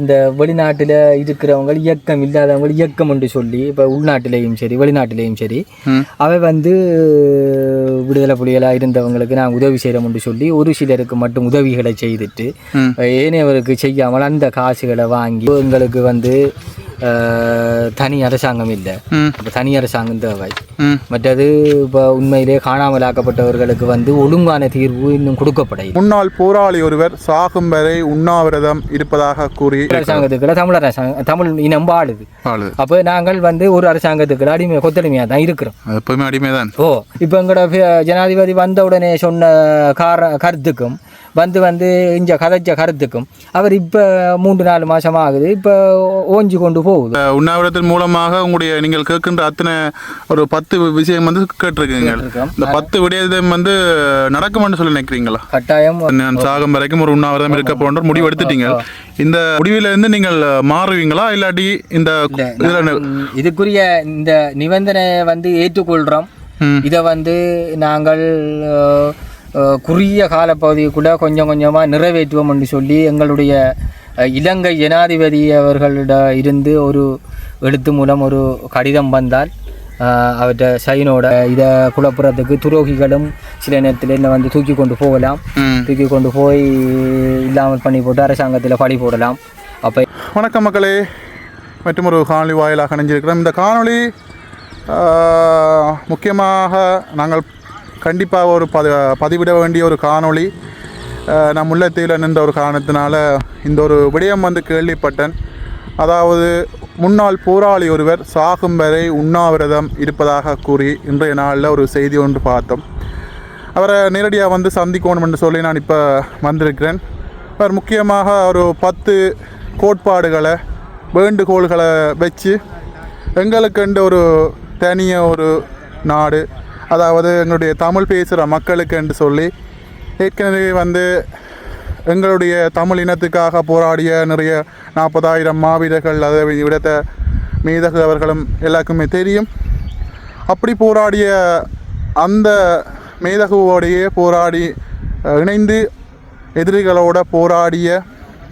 இந்த வெளிநாட்டில் இருக்கிறவங்க இயக்கம் இல்லாதவங்க இயக்கம் என்று சொல்லி இப்போ உள்நாட்டிலேயும் சரி வெளிநாட்டிலேயும் சரி. அவை வந்து விடுதலை புலிகளாக இருந்தவங்களுக்கு நாங்கள் உதவி செய்கிறோம்னு சொல்லி ஒரு சிலருக்கு மட்டும் உதவிகளை செய்துட்டு. ஏனையவருக்கு செய்யாமல் அந்த காசுகளை வாங்கி எங்களுக்கு வந்து தனி அரசாங்கம் இல்லை ம். அப்போ தனி அரசாங்கம் தேவை மற்றது இப்போ உண்மையிலே காணாமலாக்கப்பட்டவர்களுக்கு வந்து ஒழுங்கான தீர்வு இன்னும் கொடுக்கப்படவில்லை முன்னாள் போராளி ஒருவர் சாகும் வரை உண்ணாவிரதம் இருப்பதாக கூறி அரசாங்கத்துக்குள்ள தமிழ் அரசாங்கம் தமிழ் இனம் வாழுது ஆளுது அப்போ நாங்கள் வந்து ஒரு அரசாங்கத்துக்கு அடிமை கொத்தடிமையாக தான் இருக்கிறோம் எப்பவுமே அடிமைதான் ஓ இப்போ எங்களோட ஜனாதிபதி வந்த உடனே சொன்ன கார கருத்துக்கும் வந்து வந்து இஞ்ச கதைச்ச கருத்துக்கும். அவர் இப்போ மூன்று நாலு மாசம் ஆகுது இப்போ ஓஞ்சி கொண்டு போகுது. உண்ணாவிரத்தின் மூலமாக உங்களுடைய நீங்கள் கேட்கின்ற அத்தனை ஒரு பத்து விஷயம் வந்து கேட்டிருக்கீங்க. இந்த பத்து விடயம் வந்து நடக்கும்னு சொல்லி நினைக்கிறீங்களா? கட்டாயம். நான் சாகும் வரைக்கும் ஒரு உண்ணாவிரதம் இருக்க போன்ற முடிவு எடுத்துட்டீங்க. இந்த முடிவில இருந்து நீங்கள் மாறுவீங்களா? இல்லாட்டி இந்த இதுக்குரிய இந்த நிபந்தனை வந்து ஏற்றுக்கொள்கிறோம். இதை வந்து நாங்கள் குறுகிய காலப்பகுதிக்குள்ள கொஞ்சம் கொஞ்சமாக நிறைவேற்றுவோம் என்று சொல்லி எங்களுடைய இலங்கை ஜனாதிபதி அவர்களிட இருந்து ஒரு எழுத்து மூலம் ஒரு கடிதம் வந்தால் அவர்கிட்ட சைனோட இதை குழப்புறதுக்கு துரோகிகளும் சில நேரத்தில் என்ன வந்து தூக்கி கொண்டு போகலாம். தூக்கி கொண்டு போய் இல்லாமல் பண்ணி போட்டு அரசாங்கத்தில் பழி போடலாம். அப்போ வணக்கம் மக்களே. மற்றும் ஒரு காணொளி வாயிலாக இணைஞ்சிருக்கிறோம் இந்த ஆஹ், முக்கியமாக நாங்கள் கண்டிப்பாக ஒரு பதி பதிவிட வேண்டிய ஒரு காணொளி. நம் உள்ளத்தில் நின்ற ஒரு காரணத்தினால இந்த ஒரு விடயம் வந்து கேள்விப்பட்டேன். அதாவது முன்னாள் போராளி ஒருவர் சாகும் வரை உண்ணாவிரதம் இருப்பதாக கூறி இன்றைய நாளில் ஒரு செய்தி ஒன்று பார்த்தோம். அவரை நேரடியாக வந்து சந்திக்கணும் என்று சொல்லி நான் இப்போ வந்திருக்கிறேன். அவர் முக்கியமாக ஒரு பத்து கோட்பாடுகளை வேண்டுகோள்களை வச்சு எங்களுக்கென்று ஒரு தனிய ஒரு நாடு அதாவது எங்களுடைய தமிழ் பேசுகிற மக்களுக்கு என்று சொல்லி ஏற்கனவே வந்து எங்களுடைய தமிழ் இனத்துக்காக போராடிய நிறைய நாற்பதாயிரம் மாவீரர்கள் அதை விடத்த மீதகு அவர்களும் எல்லாருக்குமே தெரியும். அப்படி போராடிய அந்த மேதகுவோடையே போராடி இணைந்து எதிரிகளோட போராடிய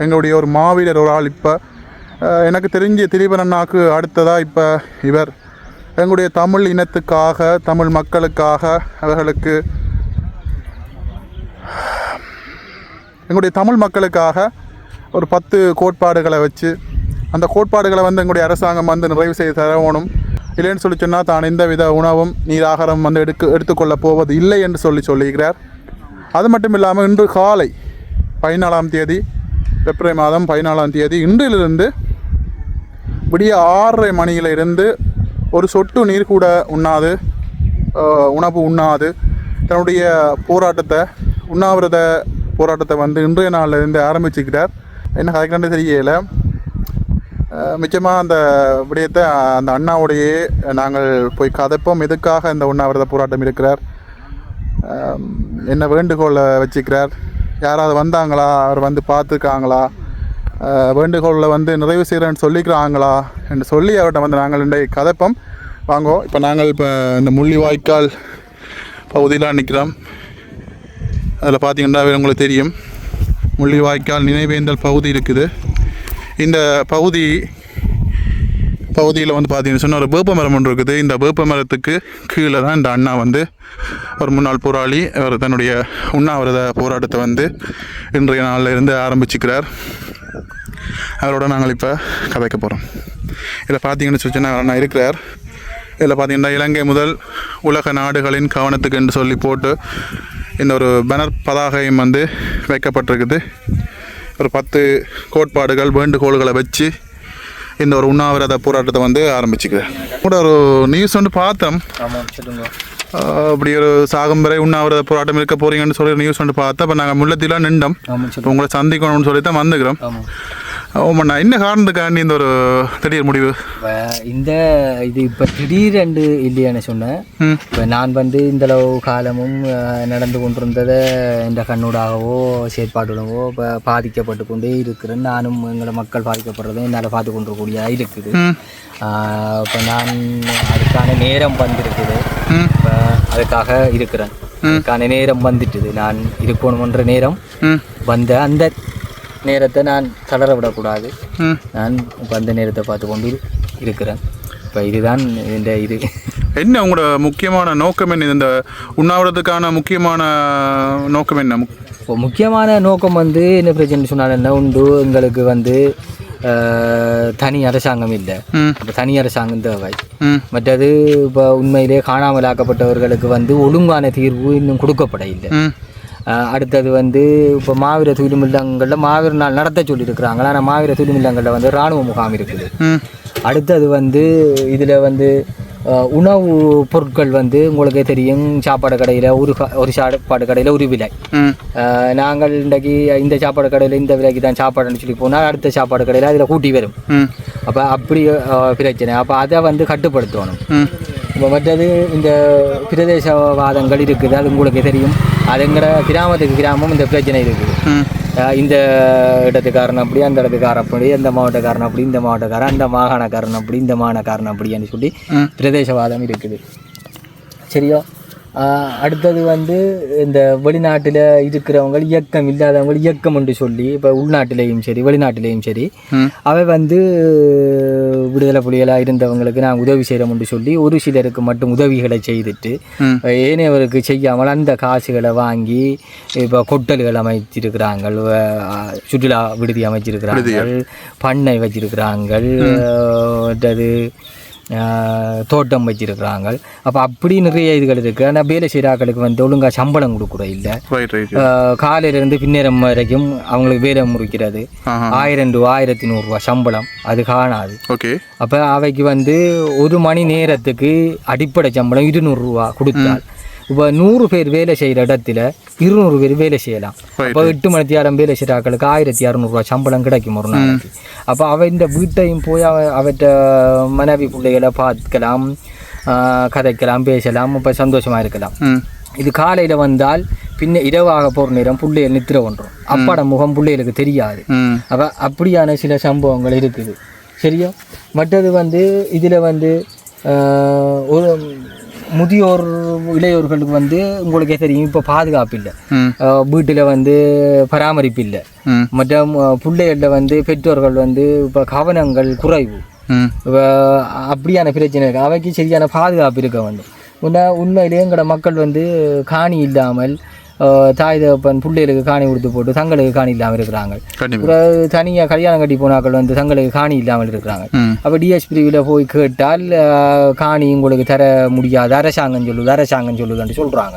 எங்களுடைய ஒரு மாவீரர் ஒரு ஆள் இப்போ எனக்கு தெரிஞ்ச திலீபன் அண்ணாக்கு அடுத்ததாக இப்போ இவர். எங்களுடைய தமிழ் இனத்துக்காக தமிழ் மக்களுக்காக அவர்களுக்கு எங்களுடைய தமிழ் மக்களுக்காக ஒரு பத்து கோட்பாடுகளை வச்சு அந்த கோட்பாடுகளை வந்து எங்களுடைய அரசாங்கம் வந்து நிறைவு செய்து தரவணும் இல்லைன்னு சொல்லி சொன்னால் தான் எந்த வித உணவும் நீராகாரம் வந்து எடுக்க எடுத்துக்கொள்ளப் போவது இல்லை என்று சொல்லி சொல்லுகிறார் அது மட்டும் இல்லாமல் இன்று காலை பதினாலாம் தேதி பிப்ரவரி மாதம் பதினாலாம் தேதி இன்றிலிருந்து விடிய ஆறரை மணியிலிருந்து ஒரு சொட்டு நீர் கூட உண்ணாது உணவு உண்ணாது. தன்னுடைய போராட்டத்தை உண்ணாவிரத போராட்டத்தை வந்து இன்றைய நாளில் இருந்து ஆரம்பிச்சுக்கிறார் என்ன கதைக்கண்டு தெரியல. மிச்சமாக அந்த விடயத்தை அந்த அண்ணாவுடையே நாங்கள் போய் கதைப்போம். எதுக்காக இந்த உண்ணாவிரத போராட்டம் இருக்கிறார்? என்ன வேண்டுகோளை வச்சுக்கிறார்? யாராவது வந்தாங்களா? அவர் வந்து பார்த்துருக்காங்களா? வேண்டுகோளில் வந்து நிறைவு செய்கிறேன்னு சொல்லிக்கிறாங்களா என்று சொல்லி அவர்கிட்ட வந்து நாங்கள் இன்றைய கதைப்போம் வாங்கோ. இப்போ நாங்கள் இப்போ இந்த முள்ளிவாய்க்கால் பகுதியில் நிற்கிறோம் அதில் பார்த்தீங்கன்னா உங்களுக்கு தெரியும். முள்ளிவாய்க்கால் நினைவேந்தல் பகுதி இருக்குது. இந்த பகுதி பகுதியில் வந்து பார்த்தீங்கன்னு சொன்னால் ஒரு வேப்ப மரம் ஒன்று இருக்குது. இந்த வேப்ப மரத்துக்கு கீழே தான் இந்த அண்ணா வந்து ஒரு முன்னாள் போராளி. அவர் தன்னுடைய உண்ணாவிரத போராட்டத்தை வந்து இன்றைய நாளில் இருந்து ஆரம்பிச்சுக்கிறார். அவரோட நாங்கள் இப்போ கதைக்க போகிறோம் இதில் பார்த்தீங்கன்னு சொல்லி அண்ணா இருக்கிறார். இதில் பார்த்தீங்கன்னா இலங்கை முதல் உலக நாடுகளின் கவனத்துக்கு என்று சொல்லி போட்டு இந்த ஒரு பேனர் பதாகையும் வந்து வைக்கப்பட்டிருக்குது. ஒரு பத்து கோட்பாடுகள் வேண்டுகோள்களை வச்சு இந்த ஒரு உண்ணாவிரத போராட்டத்தை வந்து ஆரம்பிச்சுக்கிறேன் கூட ஒரு நியூஸ் வந்து பார்த்தோம். அப்படி ஒரு சாகும் வரை உண்ணாவிரத போராட்டம் இருக்க போறீங்கன்னு சொல்லி நியூஸ் வந்து பார்த்தா இப்போ நாங்கள் முள்ளத்திலாம் நின்றோம். இப்போ உங்களை சந்திக்கணும்னு சொல்லி தான் வந்துக்கிறோம் ஆமாண்ணா என்ன காரணத்துக்காண்டி இந்த ஒரு திடீர் முடிவு? இந்த இது இப்போ திடீரென்று இல்லையான்னு சொன்னேன். ம். இப்போ நான் வந்து இந்தளவு காலமும் நடந்து கொண்டிருந்ததை இந்த கண்ணூடாகவோ செயற்பாட்டுடவோ இப்போ பாதிக்கப்பட்டு கொண்டே இருக்கிறேன். நானும் எங்களை மக்கள் பாதிக்கப்படுறதும் என்னால் பார்த்து கொண்டிருக்கக்கூடியதாக இருக்குது. இப்போ நான் அதுக்கான நேரம் வந்திருக்குது. இப்போ அதுக்காக இருக்கிறேன். அதுக்கான நேரம் வந்துட்டுது. நான் இருக்கணுமன்ற நேரம் வந்த அந்த நேரத்தை நான் தளர விடக்கூடாது. நான் இப்போ அந்த நேரத்தை பார்த்து கொண்டு இருக்கிறேன். இப்போ இதுதான் இந்த இது. என்ன உங்களோட முக்கியமான நோக்கம் என்ன? இந்த உண்ணாவிரத்துக்கான முக்கியமான நோக்கம் என்ன? இப்போ முக்கியமான நோக்கம் வந்து என்ன பிரச்சனை சொன்னால் என்ன உண்டு எங்களுக்கு வந்து தனி அரசாங்கம் இல்லை. ம். அப்போ தனி அரசாங்கம் தேவை. மற்றது இப்போ உண்மையிலே காணாமல் ஆக்கப்பட்டவர்களுக்கு வந்து ஒழுங்கான தீர்வு இன்னும் கொடுக்கப்பட இல்லை அடுத்தது வந்து இப்போ மாவீர துயிலுமில்லங்களில் மாவீர நாள் நடத்த சொல்லியிருக்கிறாங்க. ஆனால் மாவீர துயிலுமில்லங்களில் வந்து இராணுவ முகாம் இருக்குது. அடுத்தது வந்து இதில் வந்து உணவு பொருட்கள் வந்து உங்களுக்கே தெரியும். சாப்பாடு கடையில் ஒரு ஒரு சாப்பாடு கடையில் ஒரு விலை. நாங்கள் இன்றைக்கு இந்த சாப்பாடு கடையில் இந்த விலைக்கு தான் சாப்பாடுன்னு சொல்லி போனால் அடுத்த சாப்பாடு கடையில் அதில் கூட்டி வரும். அப்போ அப்படி பிரச்சனை. அப்போ அதை வந்து கட்டுப்படுத்தணும். இப்போ மற்றது இந்த பிரதேசவாதங்கள் இருக்குது. அது உங்களுக்கு தெரியும். அதுங்கிற கிராமத்துக்கு கிராமம் இந்த பிரச்சனை இருக்குது. இந்த இடத்துக்காரன் அப்படி அந்த இடத்துக்காரன் அப்படி அந்த மாவட்டக்காரன் அப்படி இந்த மாவட்டக்காரன் அந்த மாகாணக்காரன் அப்படி இந்த மாகாணக்காரன் அப்படின்னு சொல்லி. பிரதேசவாதம் இருக்குது. சரியா? அடுத்தது வந்து இந்த வெளிநாட்டில் இருக்கிறவங்க இயக்கம் இல்லாதவங்க இயக்கம் என்று சொல்லி இப்போ உள்நாட்டிலேயும் சரி வெளிநாட்டிலேயும் சரி அவை வந்து விடுதலை புலிகளாக இருந்தவங்களுக்கு நான் உதவி செய்கிறோம்னு சொல்லி ஒரு சிலருக்கு மட்டும் உதவிகளை செய்துட்டு ஏனையவருக்கு செய்யாமல் அந்த காசுகளை வாங்கி இப்போ கொட்டல்கள் அமைச்சிருக்கிறாங்க சுற்றுலா விடுதி அமைச்சிருக்கிறாங்க பண்ணை வச்சிருக்கிறாங்க மற்றது அஹ், தோட்டம் வச்சிருக்கிறாங்க. அப்போ அப்படி நிறைய இதுகள் இருக்குது ஆனால் வேலை செய்கிறாக்களுக்கு வந்து ஒழுங்காக சம்பளம் கொடுக்குற இல்லை. காலையிலேருந்து பின்னேரம் வரைக்கும் அவங்களுக்கு வேலை முறிக்கிறது. ஆஹா. ஆயிரம் ரூபா ஆயிரத்தி நூறுரூவா சம்பளம். அது காணாது. ஓகே அப்போ அவைக்கு வந்து ஒரு மணி நேரத்துக்கு அடிப்படை சம்பளம் இருநூறுவா கொடுத்தால். இப்போ நூறு பேர் வேலை செய்கிற இடத்துல இருநூறு பேர் வேலை செய்யலாம் அப்போ எட்டு மணி நேரம் வேலை செய்கிற ஆட்களுக்கு ஆயிரத்தி இரநூறுவா சம்பளம் கிடைக்கும் ஒரு நாளைக்கு அப்போ அவ இந்த வீட்டையும் போய் அவ அவற்ற மனைவி பிள்ளைகளை பார்க்கலாம் கதைக்கலாம் பேசலாம் இப்போ சந்தோஷமாக இருக்கலாம் இது காலையில் வந்தால் பின்ன இரவாக போகிற நேரம் பிள்ளைகள் நித்திர ஒன்றும் அப்பாட முகம் பிள்ளைகளுக்கு தெரியாது அப்போ அப்படியான சில சம்பவங்கள் இருக்குது சரியா மற்றது வந்து இதில் வந்து ஒரு முதியோர் இளையோர்களுக்கு வந்து உங்களுக்கே தெரியும் இப்போ பாதுகாப்பு இல்லை வீட்டில் வந்து பராமரிப்பு இல்லை மற்ற பிள்ளைகளில் வந்து பெற்றோர்கள் வந்து இப்போ கவனங்கள் குறைவு. இப்போ அப்படியான பிரச்சனை இருக்கு. அவைக்கு சரியான பாதுகாப்பு இருக்க வேண்டும். உண்மை உண்மையிலேயே எங்களோட மக்கள் வந்து காணி இல்லாமல் தாய் தகப்பன் பிள்ளைகளுக்கு காணி கொடுத்து போட்டு தங்களுக்கு காணி இல்லாமல் இருக்கிறாங்க. தனியாக கல்யாணம் கட்டி போனாக்கள் வந்து தங்களுக்கு காணி இல்லாமல் இருக்கிறாங்க. அப்போ டிஎஸ்பிரியில் போய் கேட்டால் காணி உங்களுக்கு தர முடியாது அரசாங்கம் சொல்லுது அரசாங்கம் சொல்லுதுன்னு சொல்கிறாங்க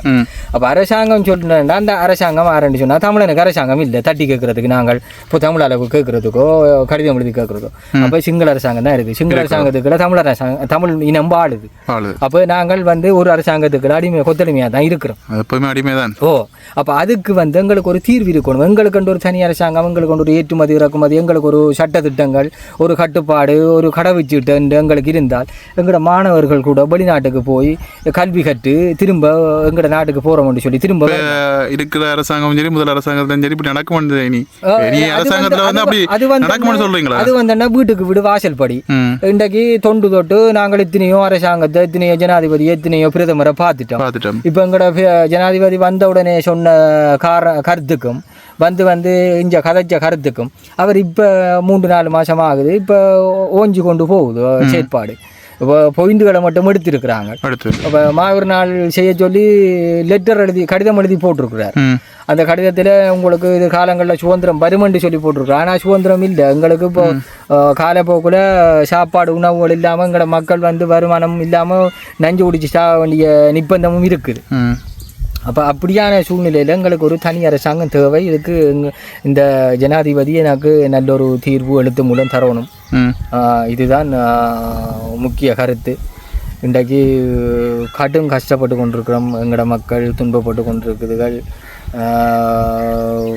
அப்போ அரசாங்கம் சொல்லுன்னா அந்த அரசாங்கம் ஆரண்டு சொன்னால் தமிழனுக்கு அரசாங்கம் இல்லை. தட்டி கேட்கறதுக்கு நாங்கள் இப்போ தமிழ் அளவு கேட்கறதுக்கோ கடிதம் எழுதி கேட்கறதோ. அப்போ சிங்கள அரசாங்கம் தான் இருக்குது. சிங்கள அரசாங்கத்துக்குள்ள தமிழ் அரசாங்கம் தமிழ் இனம் வாழுது. அப்போ நாங்கள் வந்து ஒரு அரசாங்கத்துக்கு அடிமை கொத்தடிமையாக தான் இருக்கிறோம். எப்பவுமே அடிமை தான் ஓ அப்போ அதுக்கு வந்து எங்களுக்கு ஒரு தீர்வு இருக்கணும். எங்களுக்கு ஒரு தனி அரசாங்கம் எங்களுக்கு ஒரு ஏற்றுமதி இறக்குமதி எங்களுக்கு ஒரு சட்ட திட்டங்கள் ஒரு கட்டுப்பாடு ஒரு கடவுச்சீட்டு என்று எங்களுக்கு இருந்தால் எங்களோட மாணவர்கள் கூட வெளிநாட்டுக்கு போய் கல்வி கற்று திரும்ப எங்களோட நாட்டுக்கு போகிறோம்னு சொல்லி திரும்ப இருக்கிற அரசாங்கம் சரி முதல் அரசாங்கத்திலும் சரி இப்படி நடக்க மாட்டேது இனி அஹ் இனி அது அரசாங்கத்துல வந்து அப்படி அது வந்து சொல்றீங்களா? அது வந்தோன்னா வீட்டுக்கு வீடு வாசல் படி. இன்றைக்கு தொண்டு தொட்டு நாங்கள் எத்தனையோ அரசாங்கத்தை எத்தனையோ ஜனாதிபதி எத்தனையோ பிரதமரை பார்த்துட்டோம். பார்த்துட்டோம். இப்போ எங்களோட ஜனாதிபதி வந்த உடனே சொன்ன கார கருத்துக்கும் வந்து வந்து இங்க கதைச்ச கருத்துக்கும் அவர் இப்போ மூன்று நாலு மாசம் ஆகுது இப்போ ஓஞ்சி கொண்டு போகுது செயற்பாடு. இப்போ பொயிண்டுகளை மட்டும் எடுத்திருக்கிறாங்க. இப்போ மாவீர் நாள் செய்ய சொல்லி லெட்டர் எழுதி கடிதம் எழுதி போட்டிருக்கிறார். அந்த கடிதத்தில் உங்களுக்கு இது காலங்களில் சுதந்திரம் வருமென்று சொல்லி போட்டிருக்கிறோம் ஆனால் சுதந்திரம் இல்லை. எங்களுக்கு இப்போ காலப்போக்கில் சாப்பாடு உணவுகள் இல்லாமல் எங்களோட மக்கள் வந்து வருமானம் இல்லாமல் நஞ்சு குடிச்சு சாக வேண்டிய நிர்பந்தமும் இருக்குது. அப்போ அப்படியான சூழ்நிலையில் எங்களுக்கு ஒரு தனி அரசாங்கம் தேவை. இதுக்கு இந்த ஜனாதிபதி எனக்கு நல்ல ஒரு தீர்வு எழுத்து மூலம் தரணும். இதுதான் முக்கிய கருத்து. இன்றைக்கு கடும் கஷ்டப்பட்டு கொண்டிருக்கிறோம். எங்களோட மக்கள் துன்பப்பட்டு கொண்டிருக்குதுகள்.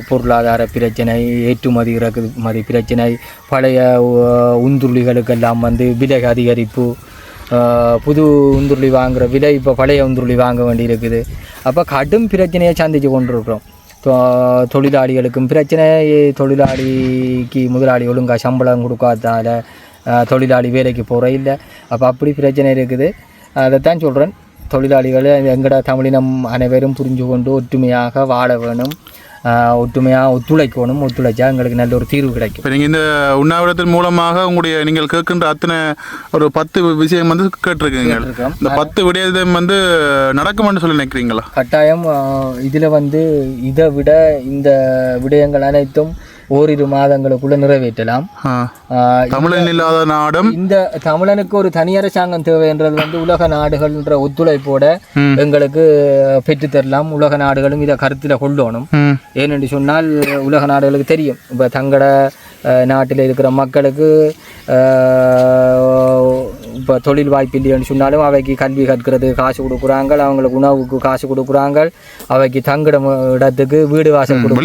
பொருளாதார பிரச்சனை ஏற்றுமதி இறக்குமதி பிரச்சனை பழைய உந்துருளிகளுக்கெல்லாம் வந்து விலை அதிகரிப்பு புது உந்துருளி வாங்குற விலை இப்போ பழைய உந்துருளி வாங்க வேண்டியிருக்குது. அப்போ கடும் பிரச்சனையை சந்தித்து கொண்டிருக்கிறோம். தொழிலாளிகளுக்கும் பிரச்சனை தொழிலாளிக்கு முதலாளி ஒழுங்காக சம்பளம் கொடுக்காதால தொழிலாளி வேலைக்கு போகிற இல்லை. அப்போ அப்படி பிரச்சனை இருக்குது. அதைத்தான் சொல்கிறேன் தொழிலாளிகளை எங்கட தமிழினம் அனைவரும் புரிஞ்சு கொண்டு ஒற்றுமையாக வாழ வேணும். ஒற்றுமையாக ஒத்துழைக்கணும் ஒத்துழைச்சா எங்களுக்கு நல்ல ஒரு தீர்வு கிடைக்கும். இப்போ நீங்கள் இந்த உண்ணாவிரத்தின் மூலமாக உங்களுடைய நீங்கள் கேட்கின்ற அத்தனை ஒரு பத்து விஷயம் வந்து கேட்டிருக்கீங்க. இந்த பத்து விடயம் வந்து நடக்கும்னு சொல்லி நினைக்கிறீங்களா? கட்டாயம் இதில் வந்து இதை விட இந்த விடயங்கள் அனைத்தும் ஓரிரு மாதங்களுக்குள்ள நிறைவேற்றலாம். தமிழன் இல்லாத நாடும் இந்த தமிழனுக்கு ஒரு தனி அரசாங்கம் தேவைன்றது வந்து உலக நாடுகள்ன்ற ஒத்துழைப்போட. எங்களுக்கு பெற்றுத்தரலாம் உலக நாடுகளும் இதை கருத்தில் கொள்ளணும். ஏனென்று சொன்னால் உலக நாடுகளுக்கு தெரியும். இப்போ தங்களோட நாட்டில் இருக்கிற மக்களுக்கு இப்போ தொழில் வாய்ப்பு இல்லைன்னு சொன்னாலும் அவைக்கு கல்வி கற்கிறது காசு கொடுக்குறாங்க அவங்களுக்கு உணவுக்கு காசு கொடுக்குறாங்க அவைக்கு தங்கிடம் இடத்துக்கு வீடு வாசல் கொடுக்குறாங்க.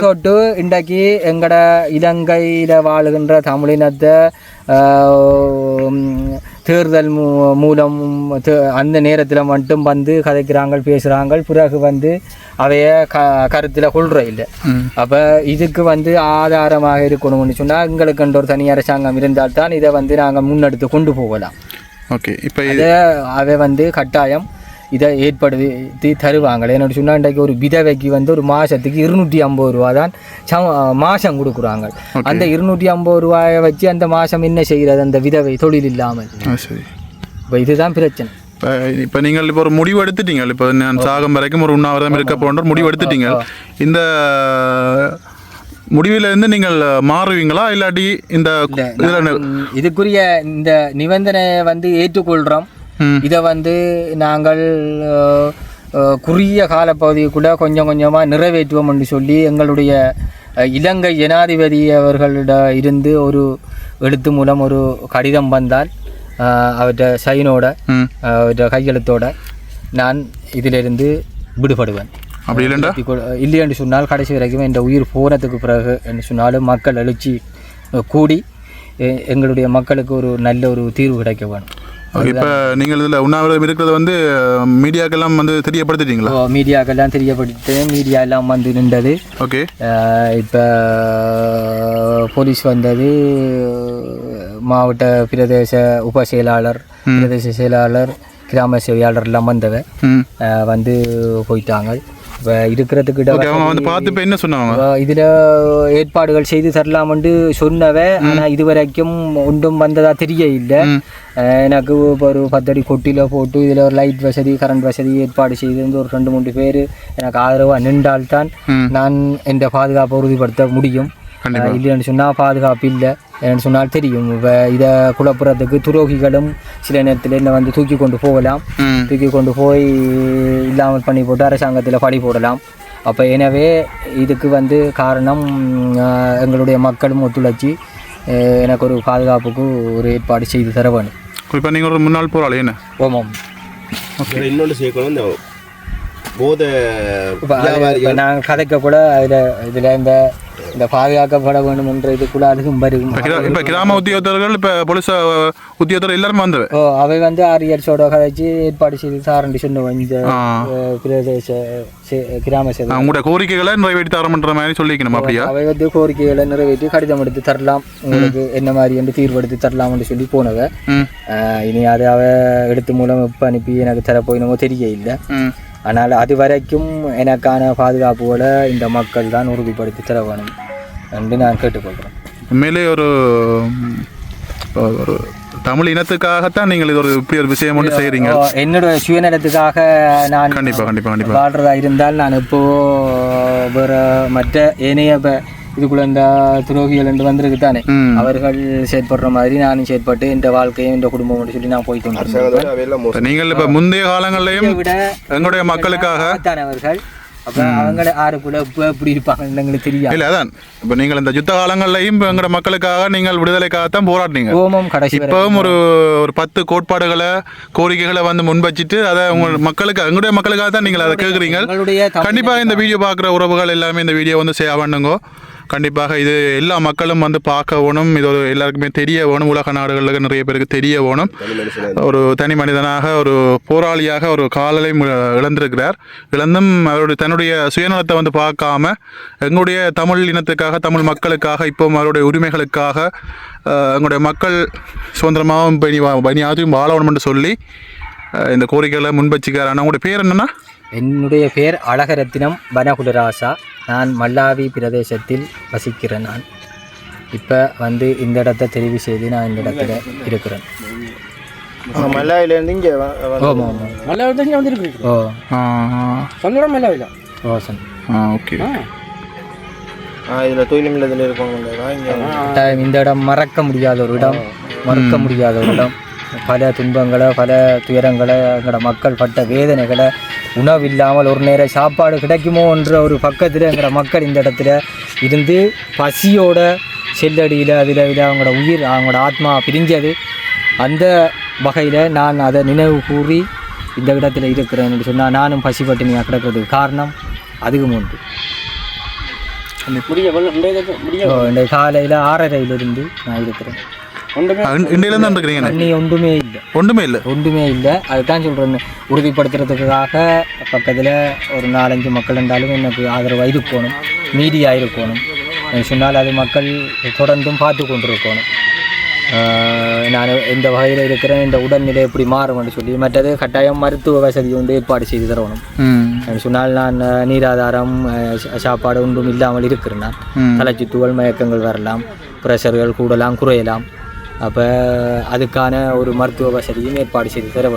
தொட்டு இன்றைக்கு எங்கட இலங்கையில வாழுகின்ற தமிழினத்தை தேர்தல் மூ- மூலம் அந்த நேரத்தில் மட்டும் வந்து கதைக்கிறாங்க பேசுகிறாங்க பிறகு வந்து அவைய க கருத்தில் கொள்ற இல்லை. அப்போ இதுக்கு வந்து ஆதாரமாக இருக்கணும்னு சொன்னால் எங்களுக்கு ஒரு தனி அரசாங்கம் இருந்தால்தான் இதை வந்து நாங்கள் முன்னெடுத்து கொண்டு போகலாம். ஓகே. இப்போ அதை அவை வந்து கட்டாயம் இதை ஏற்படுத்தி தருவாங்க என்னோட சொன்னா இன்றைக்கு ஒரு விதவைக்கு வந்து ஒரு மாதத்துக்கு இருநூற்றி ஐம்பது ரூபா தான் சம மாதம் கொடுக்குறாங்க. அந்த இருநூற்றி ஐம்பது ரூபாயை வச்சு அந்த மாதம் என்ன செய்கிறது அந்த விதவை தொழில் இல்லாமல். இப்போ இதுதான் பிரச்சனை. இப்போ இப்போ நீங்கள் இப்போ ஒரு முடிவு எடுத்துட்டீங்க இப்போ நான் சாகம் வரைக்கும் ஒரு உண்ணாவிரதம் இருக்க போன்ற முடிவு எடுத்துட்டீங்க இந்த முடிவிலிருந்து நீங்கள் மாறுவீங்களா? இல்லாட்டி இந்த இதுக்குரிய இந்த நிபந்தனையை வந்து ஏற்றுக்கொள்கிறோம். இதை வந்து நாங்கள் குறுகிய காலப்பகுதிக்குள்ள கொஞ்சம் கொஞ்சமாக நிறைவேற்றுவோம் என்று சொல்லி எங்களுடைய இலங்கை ஜனாதிபதி அவர்களிட இருந்து ஒரு எழுத்து மூலம் ஒரு கடிதம் வந்தால் அவற்றை சைனோட அவற்றை கையெழுத்தோட நான் இதிலிருந்து விடுபடுவேன். அப்படி இல்லைண்டா? இல்லை என்று சொன்னால் கடைசி வரைக்கும் இந்த உயிர் போனதுக்கு பிறகு என்று சொன்னாலும் மக்கள் எழுச்சி கூடி எங்களுடைய மக்களுக்கு ஒரு நல்ல ஒரு தீர்வு கிடைக்க வேணும். இப்போ நீங்கள் இதில் உண்ணாவிரதம் இருக்கிறது வந்து மீடியாக்கெல்லாம் வந்து தெரியப்படுத்திட்டீங்களா? மீடியாக்கெல்லாம் தெரியப்படுத்து மீடியா எல்லாம் வந்து நின்றது. ஓகே. இப்போ போலீஸ் வந்தது மாவட்ட பிரதேச உப செயலாளர் பிரதேச செயலாளர் கிராம செயலாளர் எல்லாம் வந்தவ வந்து போயிட்டாங்க. இப்போ இருக்கிறதுக்கு வந்து பார்த்து இப்போ என்ன சொன்னாங்க? இதில் ஏற்பாடுகள் செய்து தரலாம்னு சொன்னவ ஆனால் இதுவரைக்கும் ஒன்றும் வந்ததா தெரிய இல்லை எனக்கு இப்போ ஒரு பத்தடி கொட்டியில் போட்டு இதில் ஒரு லைட் வசதி கரண்ட் வசதி ஏற்பாடு செய்து ஒரு ரெண்டு மூன்று பேர் எனக்கு ஆதரவாக நின்றால்தான். நான் இந்த பாதுகாப்பை உறுதிப்படுத்த முடியும். இல்லைன்னு சொன்னால் பாதுகாப்பு இல்லை. ஏன்னு சொன்னால் தெரியும். இப்போ இதை குழப்புறதுக்கு துரோகிகளும் சில நேரத்தில் என்ன வந்து தூக்கி கொண்டு போகலாம். தூக்கி கொண்டு போய் இல்லாமல் பண்ணி போட்டு அரசாங்கத்தில் பழி போடலாம். அப்போ எனவே இதுக்கு வந்து காரணம் எங்களுடைய மக்களும் ஒத்துழைச்சி எனக்கு ஒரு பாதுகாப்புக்கு ஒரு ஏற்பாடு செய்து தர வேணும் இப்போ நீங்கள் ஒரு முன்னாள் போராளி என்ன? ஓமாம் இன்னொன்று சேர்க்கணும். இந்த போதை நாங்கள் கதைக்க கூட அதில் இதில் இந்த இந்த பாதுகாக்கப்பட வேண்டும் என்ற இதுக்குள்ள அதுக்கும் வரும். இப்போ கிரா இப்போ கிராம உத்தியோகத்தர்கள் இப்போ போலீஸ் உத்தியோகத்தர் எல்லாருமே வந்தவ? ஓ அவை வந்து ஆரியர்ஸோட கதைச்சு ஏற்பாடு செய்து இந்த ஆ. ஆஹ், பிரதேச கிராம சேவை உங்களோட கோரிக்கைகளை நிறைவேற்றி தரமன்ற மாதிரி சொல்லிக்கணும் அப்படியா? அவை வந்து கோரிக்கைகளை நிறைவேற்றி கடிதம் எடுத்து தரலாம். உங்களுக்கு என்ன மாதிரி என்று தீர்வு எடுத்து தரலாம்னு சொல்லி போனவ. இனி அதை அவ எடுத்து மூலம் எப்போ அனுப்பி எனக்கு தர போயினமோ தெரிய இல்லை ஆனால் அது வரைக்கும் எனக்கான பாதுகாப்புகளை இந்த மக்கள் தான் உறுதிப்படுத்தி தர வேணும் என்று நான் கேட்டுக்கொள்கிறேன். உண்மையிலே ஒரு ஒரு தமிழ் இனத்துக்காகத்தான் நீங்கள் இது ஒரு இப்படி ஒரு விஷயம் ஒன்று செய்கிறீங்க என்னோட சுயநலத்துக்காக நான் கண்டிப்பாக கண்டிப்பாக கண்டிப்பாக வாழ்றதா இருந்தால் நான் இப்போ வேற மற்ற ஏனைய இதுக்குள்ள இந்த துரோகிகள் என்று வந்திருக்கு தானே அவர்கள் செயற்படுற மாதிரி நானும் செயற்பட்டு இந்த வாழ்க்கையும் இந்த குடும்பம் சொல்லி நான் போய் இப்ப நீங்கள் இப்போ முந்தைய காலங்கள்லையும் விட எங்களுடைய மக்களுக்காக அவர்கள். அப்ப அவங்க ஆறுக்குள்ள இப்போ எப்படி இருப்பாங்கன்னு எங்களுக்கு தெரியாது. இல்லை அதான். இப்போ நீங்கள் இந்த யுத்த காலங்கள்லையும் எங்களோட மக்களுக்காக நீங்கள் விடுதலைக்காகத்தான் போராடினீங்க. ஓமம் கடைசி வரை இப்பவும் ஒரு ஒரு பத்து கோட்பாடுகளை கோரிக்கைகளை வந்து முன்வச்சிட்டு அதை உங்கள் மக்களுக்கு எங்களுடைய மக்களுக்காக தான் நீங்கள் அதை கேட்குறீங்க. கண்டிப்பாக இந்த வீடியோ பார்க்குற உறவுகள் எல்லாமே இந்த வீடியோ வந்து சேவ் பண்ணுங்க. கண்டிப்பாக இது எல்லா மக்களும் வந்து பார்க்க வேணும் இது ஒரு எல்லாருக்குமே தெரிய வேணும் உலக நாடுகளுக்கு நிறைய பேருக்கு தெரிய வேணும் ஒரு தனி மனிதனாக ஒரு போராளியாக ஒரு காலலை இழந்திருக்கிறார். இழந்தும் அவருடைய தன்னுடைய சுயநலத்தை வந்து பார்க்காம எங்களுடைய தமிழ் இனத்துக்காக தமிழ் மக்களுக்காக இப்போ அவருடைய உரிமைகளுக்காக எங்களுடைய மக்கள் சுதந்திரமாகவும் பணி வா- பணியாகவும் வாழணும்னு சொல்லி இந்த கோரிக்கைகளை முன்வச்சிக்கிறார் ஆனால் உங்களுடைய பேர் என்னன்னா என்னுடைய பெயர் அழகரத்தினம் வனகுலராசா. நான் மல்லாவி பிரதேசத்தில் வசிக்கிறேன் நான். இப்போ வந்து இந்த இடத்த தெரிவு செய்து நான் இந்த இடத்துல இருக்கிறேன். மல்லாயிலேருந்து இங்கே ஆமாம் வந்துருக்கு ஓ ஆ சொந்தம் மல்லாவில். ஓ சன் ஆ ஓகே. இதில் தொழில் இல்லத்தில் இருக்கணும் இங்கே கட்டாயம் இந்த இடம் மறக்க முடியாத ஒரு இடம். மறுக்க முடியாத ஒரு இடம். பல துன்பங்களை பல துயரங்களை எங்களோட மக்கள் பட்ட வேதனைகளை உணவு இல்லாமல் ஒரு நேரம் சாப்பாடு கிடைக்குமோ என்ற ஒரு பக்கத்தில் எங்களோட மக்கள் இந்த இடத்துல இருந்து பசியோட செல்லடியில் அதில் இதில் அவங்களோட உயிர் அவங்களோட ஆத்மா பிரிஞ்சது. அந்த வகையில் நான் அதை நினைவு கூறி இந்த இடத்துல இருக்கிறேன்னு சொன்னால் நானும் பசி பட்டினியாக கிடக்கிறதுக்கு காரணம் அதுக்கு உண்டு இந்த காலையில் ஆறரையிலிருந்து நான் இருக்கிறேன். தண்ணி ஒன்றுமே இல்லை. ஒன்றுமே இல்லை? ஒன்றுமே இல்லை. அதுதான் சொல்கிறேன் உறுதிப்படுத்துறதுக்காக பக்கத்தில் ஒரு நாலஞ்சு மக்கள் இருந்தாலும் எனக்கு ஆதரவாக இருக்கணும். மீடியா இருக்கணும் சொன்னால் அது மக்கள் தொடர்ந்தும் பார்த்து கொண்டு இருக்கணும் ஆஹ் நான் இந்த வகையில் இருக்கிறேன் இந்த உடல்நிலை எப்படி மாறும்னு சொல்லி மற்றது கட்டாயம் மருத்துவ வசதி வந்து ஏற்பாடு செய்து தரணும். சொன்னால் நான் நீராதாரம் சாப்பாடு ஒன்றும் இல்லாமல் இருக்கிறேன். நான். தலைச்சுத்துவல் மயக்கங்கள் வரலாம். ப்ரெஷர்கள் கூடலாம் குறையலாம். அப்போ அதுக்கான ஒரு மருத்துவ வசதியும் ஏற்பாடு செய்து தர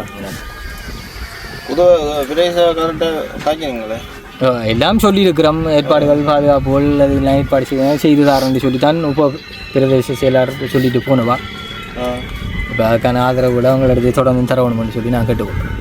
எல்லாம் சொல்லியிருக்கிறோம். ஏற்பாடுகள் பாதுகாப்புகள் அதெல்லாம் ஏற்பாடு செய்ய செய்து தரேன்னு சொல்லி தான் உப பிரதேச செயலாளர் சொல்லிட்டு போனவா. இப்போ அதுக்கான ஆதரவுகளை அவங்களோட தொடர்ந்து தரணும்னு சொல்லி நான் கேட்டுக்கொள்கிறேன்